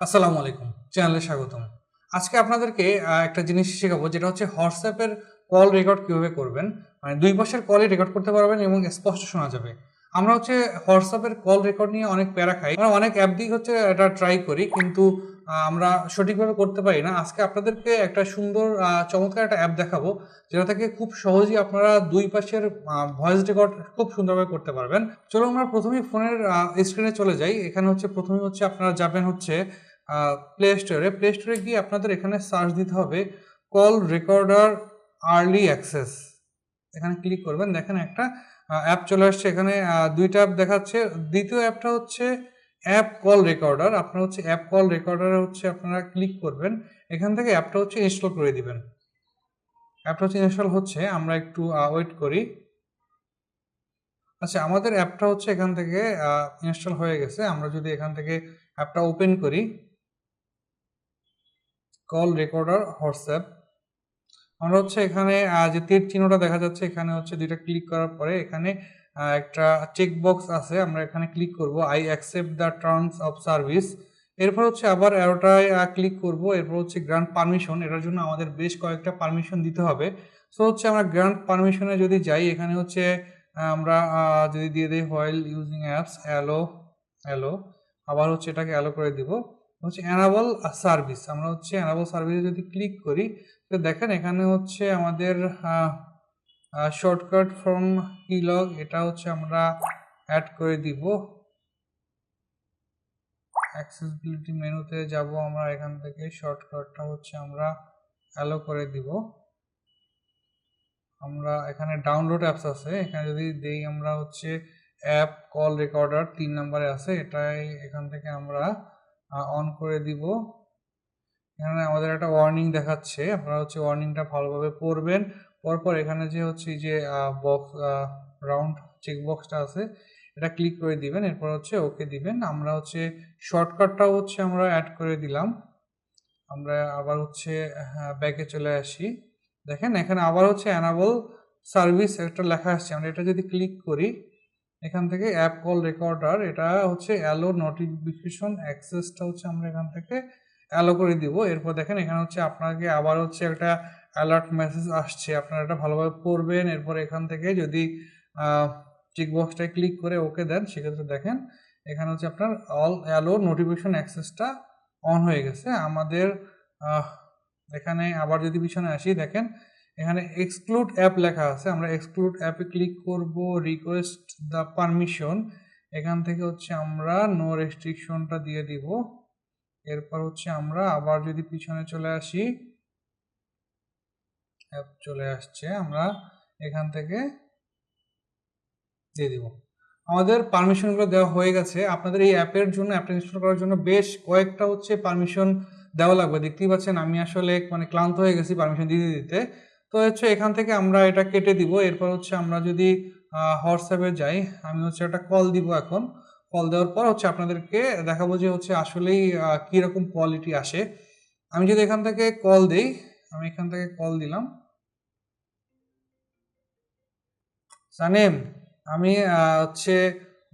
আসসালামু আলাইকুম, চ্যানেলে স্বাগতম। আজকে আপনাদেরকে একটা জিনিস শেখাবো, যেটা হচ্ছে হোয়াটসঅ্যাপের কল রেকর্ড কীভাবে করবেন মানে দুই পাশের কলই রেকর্ড করতে পারবেন এবং স্পষ্ট শোনা যাবে। আমরা হচ্ছে হোয়াটসঅ্যাপের কল রেকর্ড নিয়ে অনেক প্যারা খাই। আমরা অনেক অ্যাপ দিয়ে হচ্ছে এটা ট্রাই করি, কিন্তু আমরা সঠিকভাবে করতে পারি না। আজকে আপনাদেরকে একটা সুন্দর চমৎকার একটা অ্যাপ দেখাবো, যেটা থেকে খুব সহজেই আপনারা দুই পাশের ভয়েস রেকর্ড খুব সুন্দরভাবে করতে পারবেন। চলো আমরা প্রথমেই ফোনের স্ক্রিনে চলে যাই। এখানে হচ্ছে প্রথমে হচ্ছে আপনারা যাবেন হচ্ছে প্লে স্টোরে প্লে স্টোরে গিয়ে আপনাদের এখানে সার্চ দিতে হবে কল রেকর্ডার আর্লি অ্যাক্সেস এখানে ক্লিক করবেন। দেখেন একটা অ্যাপ চলে আসছে। এখানে দুইটা অ্যাপ দেখাচ্ছে। দ্বিতীয় অ্যাপটা হচ্ছে অ্যাপ কল রেকর্ডার আপনার হচ্ছে অ্যাপ কল রেকর্ডারে হচ্ছে আপনারা ক্লিক করবেন। এখান থেকে অ্যাপটা হচ্ছে ইনস্টল করে দিবেন। অ্যাপটা হচ্ছে ইনস্টল হচ্ছে। আমরা একটু ওয়েট করি। আচ্ছা আমাদের অ্যাপটা হচ্ছে এখান থেকে ইনস্টল হয়ে গেছে। আমরা যদি এখান থেকে অ্যাপটা ওপেন করি কল রেকর্ডার হোয়াটসঅ্যাপ আমরা হচ্ছে এখানে যে তীর চিহ্নটা দেখা যাচ্ছে, এখানে হচ্ছে দুইটা ক্লিক করার পরে এখানে একটা চেক বক্স আছে, আমরা এখানে ক্লিক করব I accept the terms of service এরপর হচ্ছে আবার এরোটায় ক্লিক করব, এরপর হচ্ছে গ্রান্ট পারমিশন এটার জন্য আমাদের বেশ কয়েকটা পারমিশন দিতে হবে। সো হচ্ছে আমরা গ্রান্ট পারমিশনে যদি যাই, এখানে হচ্ছে আমরা যদি দিয়ে দিই while using apps allow allow আবার হচ্ছে এটাকে অ্যালো করে দিব। হচ্ছে অ্যানাবল সার্ভিস। আমরা হচ্ছে অ্যানাবল সার্ভিসে যদি ক্লিক করি তো দেখেন এখানে হচ্ছে আমাদের শর্টকাট ফ্রম কিলগ, এটা হচ্ছে আমরা অ্যাড করে দিব। অ্যাক্সেসিবিলিটি মেনুতে যাব আমরা, এখান থেকে শর্টকাটটা হচ্ছে আমরা অ্যালো করে দিব। আমরা এখানে ডাউনলোড অ্যাপস আছে, এখানে যদি দেই আমরা হচ্ছে অ্যাপ কল রেকর্ডার তিন নম্বরে আছে, এটাই এখান থেকে আমরা অন করে দিব। এখানে আমাদের একটা ওয়ার্নিং দেখাচ্ছে। আপনারা হচ্ছে ওয়ার্নিংটা ভালোভাবে পড়বেন। পরপর এখানে যে হচ্ছে যে বক্স রাউন্ড চেক বক্সটা আছে, এটা ক্লিক করে দিবেন। এরপর হচ্ছে ওকে দিবেন। আমরা হচ্ছে শর্টকাটটাও হচ্ছে আমরা অ্যাড করে দিলাম। আমরা আবার হচ্ছে ব্যাকে চলে আসি। দেখেন এখানে আবার হচ্ছে অ্যানাবল সার্ভিস একটা লেখা আসছে। আমরা এটা যদি ক্লিক করি এখান থেকে অ্যাপ কল রেকর্ডার এটা হচ্ছে অ্যালো নোটিফিকেশন অ্যাক্সেসটা হচ্ছে আমরা এখান থেকে অ্যালো করে দিব। এরপর দেখেন এখানে হচ্ছে আপনাকে আবার হচ্ছে একটা অ্যালার্ট মেসেজ আসছে। আপনারা এটা ভালোভাবে পড়বেন। এরপর এখান থেকে যদি চেক বক্সটায় ক্লিক করে ওকে দেন, সেক্ষেত্রে দেখেন এখানে হচ্ছে আপনার অল অ্যালো নোটিফিকেশন অ্যাক্সেসটা অন হয়ে গেছে। আমাদের এখানে আবার যদি পিছনে আসি, দেখেন এখানে এক্সক্লুড অ্যাপ লেখা আছে, আমরা এক্সক্লুড অ্যাপে ক্লিক করব রিকোয়েস্ট দ্য পারমিশন এখান থেকে হচ্ছে আমরা নো রেস্ট্রিকশনটা দিয়ে দিব, এরপর হচ্ছে আমরা আবার যদি পিছনে চলে আসি অ্যাপ চলে আসছে, আমরা এখান থেকে দিয়ে দিব। আমাদের পারমিশনগুলো দেওয়া হয়ে গেছে, আপনাদের এই অ্যাপের জন্য অ্যাপটা ইনস্টল করার জন্য বেশ কয়েকটা হচ্ছে পারমিশন দেওয়া লাগবে, দেখতেই পাচ্ছেন আমি আসলে মানে ক্লান্ত হয়ে গেছি পারমিশন দিতে দিতে। তো হচ্ছে এখান থেকে আমরা এটা কেটে দিব। এরপর হচ্ছে আমরা যদি হোয়াটসঅ্যাপে যাই, আমি হচ্ছে একটা কল দিব এখন। কল দেওয়ার পর হচ্ছে আপনাদেরকে দেখাবো যে হচ্ছে আসলেই কীরকম কোয়ালিটি আসে। আমি যদি এখান থেকে কল দেই, আমি এখান থেকে কল দিলাম। সানিম, আমি হচ্ছে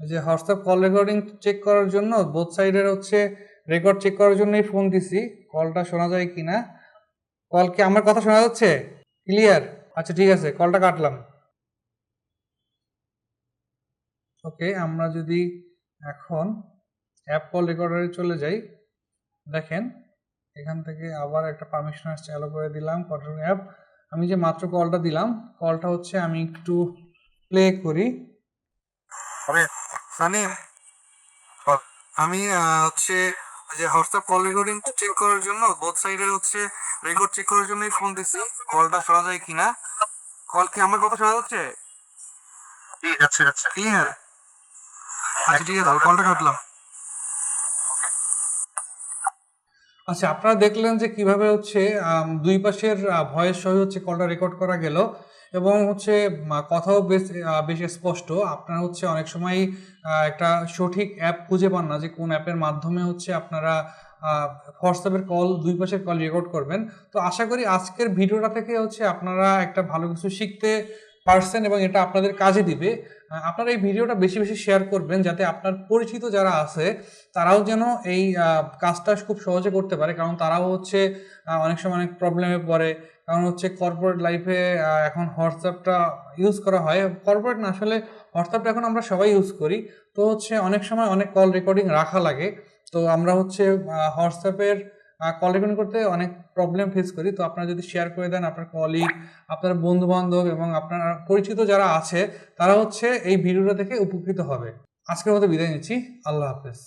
যে হোয়াটসঅ্যাপ কল রেকর্ডিং চেক করার জন্য বোথ সাইডের হচ্ছে রেকর্ড চেক করার জন্যই ফোন দিছি। কলটা শোনা যায় কিনা? কল কি আমার কথা শোনা যাচ্ছে? ক্লিয়ার আচ্ছা ঠিক আছে কলটা কাটলাম। ওকে আমরা যদি এখন অ্যাপ কল রেকর্ডারে চলে যাই, দেখেন, এখান থেকে আবার একটা পারমিশন আসছে অ্যালো করে দিলাম, কন্ট্রোল অ্যাপ আমি যে মাত্র কলটা দিলাম কলটা হচ্ছে আমি একটু প্লে করি। আমি হচ্ছে যে হোয়াটসঅ্যাপ কল রেকর্ডিং চেক করার জন্য বোথ সাইডে হচ্ছে রেকর্ড চেক করার জন্যই ফোন দিছি কলটা শোনা যায় কিনা? কল কি আমার কথা শোনা যাচ্ছে? ঠিক আছে আচ্ছা। ক্লিয়ার আচ্ছা ঠিক আছে কলটা কাটলাম। আচ্ছা আপনারা দেখলেন যে কীভাবে হচ্ছে দুই পাশের ভয়েস সহ হচ্ছে কলটা রেকর্ড করা গেল। এবং হচ্ছে কথাও বেশ বেশ স্পষ্ট। আপনারা হচ্ছে অনেক সময় একটা সঠিক অ্যাপ খুঁজে পান না যে কোন অ্যাপের মাধ্যমে হচ্ছে আপনারা হোয়াটসঅ্যাপের কল দুই পাশের কল রেকর্ড করবেন। তো আশা করি আজকের ভিডিওটা থেকে হচ্ছে আপনারা একটা ভালো কিছু শিখতে পারছেন এবং এটা আপনাদের কাজে দিবে। আপনারা এই ভিডিওটা বেশি বেশি শেয়ার করবেন যাতে আপনার পরিচিত যারা আছে, তারাও যেন এই কাজটা খুব সহজে করতে পারে। কারণ তারাও হচ্ছে অনেক সময় অনেক প্রবলেমে পড়ে। কারণ হচ্ছে কর্পোরেট লাইফে এখন হোয়াটসঅ্যাপটা ইউজ করা হয়। কর্পোরেট না, আসলে হোয়াটসঅ্যাপটা এখন আমরা সবাই ইউজ করি। তো হচ্ছে অনেক সময় অনেক কল রেকর্ডিং রাখা লাগে। তো আমরা হচ্ছে হোয়াটসঅ্যাপের কল রেকর্ডিং করতে অনেক প্রবলেম ফেস করি। তো আপনারা যদি শেয়ার করে দেন আপনার কলিগ আপনার বন্ধু বান্ধব এবং আপনার পরিচিত যারা আছে, তারা হচ্ছে এই ভিডিওটা থেকে উপকৃত হবে। আজকের মতো বিদায় নিচ্ছি। আল্লাহ হাফেজ।